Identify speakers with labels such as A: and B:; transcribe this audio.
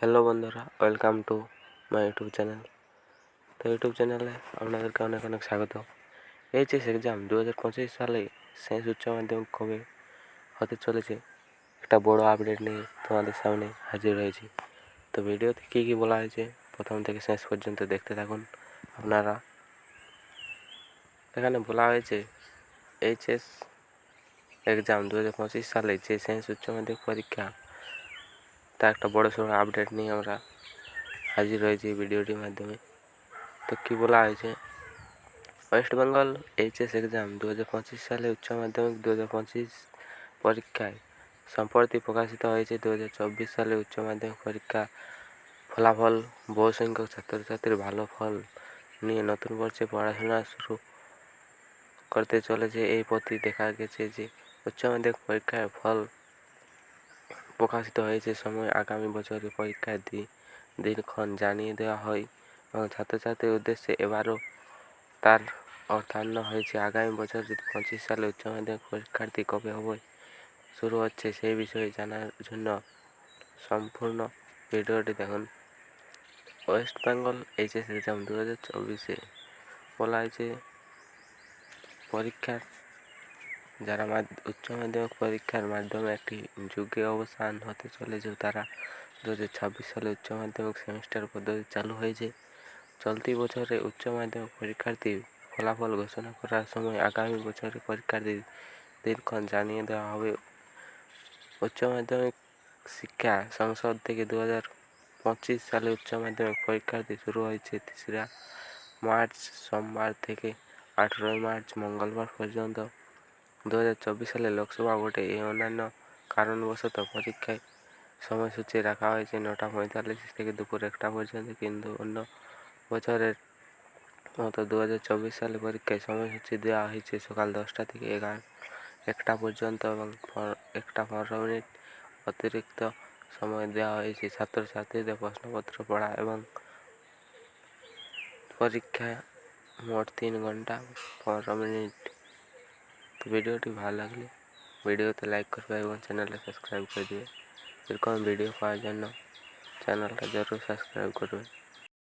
A: Hello বন্ধুরা, welcome to my YouTube channel. তো YouTube চ্যানেলে আপনাদেরকে অনেক অনেক স্বাগত। এইচএস এক্সাম দু হাজার পঁচিশ সালে সায়েন্স উচ্চ মাধ্যমিক কবে হতে চলেছে, একটা বড় আপডেট নিয়ে তোমাদের সামনে হাজির হয়েছি। তো ভিডিওতে কী কী বলা হয়েছে, প্রথম থেকে শেষ পর্যন্ত দেখতে থাকুন আপনারা। এখানে বলা হয়েছে, এইচএস এক্সাম দু হাজার পঁচিশ সালে যে সায়েন্স উচ্চ মাধ্যমিক পরীক্ষা তার একটা বড় সড়ো আপডেট নিয়ে আমরা হাজির হয়েছি ভিডিওটির মাধ্যমে। তো কী বলা হয়েছে? ওয়েস্ট বেঙ্গল এইচএস এক্সাম দু হাজার পঁচিশ সালে উচ্চ মাধ্যমিক দু হাজার পঁচিশ পরীক্ষায় সম্প্রতি প্রকাশিত হয়েছে। দু হাজার চব্বিশ সালে উচ্চ মাধ্যমিক পরীক্ষা ফলাফল বহু সংখ্যক ছাত্রছাত্রীর ভালো ফল নিয়ে নতুন বর্ষে পড়াশোনা শুরু করতে চলেছে। এই প্রতি দেখা গেছে যে উচ্চ মাধ্যমিক পরীক্ষার ফল প্রকাশিত হয়েছে সময় আগামী বছরের পরীক্ষার দিনক্ষণ জানিয়ে দেওয়া হয় এবং ছাত্রছাত্রীর উদ্দেশ্যে এবারও তার অর্থায়ন হয়েছে। আগামী বছর পঁচিশ সালে উচ্চ মাধ্যমিক পরীক্ষার্থী কবে হবে শুরু হচ্ছে সেই বিষয়ে জানার জন্য সম্পূর্ণ ভিডিওটি দেখুন। ওয়েস্ট বেঙ্গল এইচএস এক্সাম দু হাজার চব্বিশে বলা হয়েছে পরীক্ষার যারা উচ্চ মাধ্যমিক পরীক্ষার মাধ্যমে একটি যুগে অবসান হতে চলেছে তারা দু হাজার ছাব্বিশ সালে উচ্চ মাধ্যমিক সেমিস্টার পদ্ধতি চালু হয়েছে। চলতি বছরে উচ্চ মাধ্যমিক পরীক্ষার্থী ফলাফল ঘোষণা করার সময় আগামী বছরের পরীক্ষার্থী দিনক্ষণ জানিয়ে দেওয়া হবে। উচ্চ মাধ্যমিক শিক্ষা সংসদ থেকে দু হাজার পঁচিশ সালে উচ্চ মাধ্যমিক পরীক্ষার্থী শুরু হয়েছে তেসরা মার্চ, সোমবার থেকে আঠেরোই মার্চ মঙ্গলবার পর্যন্ত। দু হাজার চব্বিশ সালে লোকসভা ভোটে এই অন্যান্য কারণবশত পরীক্ষায় সময়সূচি রাখা হয়েছে নটা পঁয়তাল্লিশ থেকে দুপুর একটা পর্যন্ত। কিন্তু অন্য বছরের মতো দু হাজার চব্বিশ সালে পরীক্ষায় সময়সূচি দেওয়া হয়েছে সকাল দশটা থেকে এগারো একটা পর্যন্ত এবং একটা পনেরো মিনিট অতিরিক্ত সময় দেওয়া হয়েছে। ছাত্রছাত্রীদের প্রশ্নপত্র পড়া এবং পরীক্ষা মোট তিন ঘণ্টা পনেরো মিনিট ভিডিওটি ভালো লাগলে ভিডিওতে লাইক করবে এবং চ্যানেলটা সাবস্ক্রাইব করে দেবে এরকম ভিডিও পাওয়ার জন্য চ্যানেলটা জরুর সাবস্ক্রাইব করবে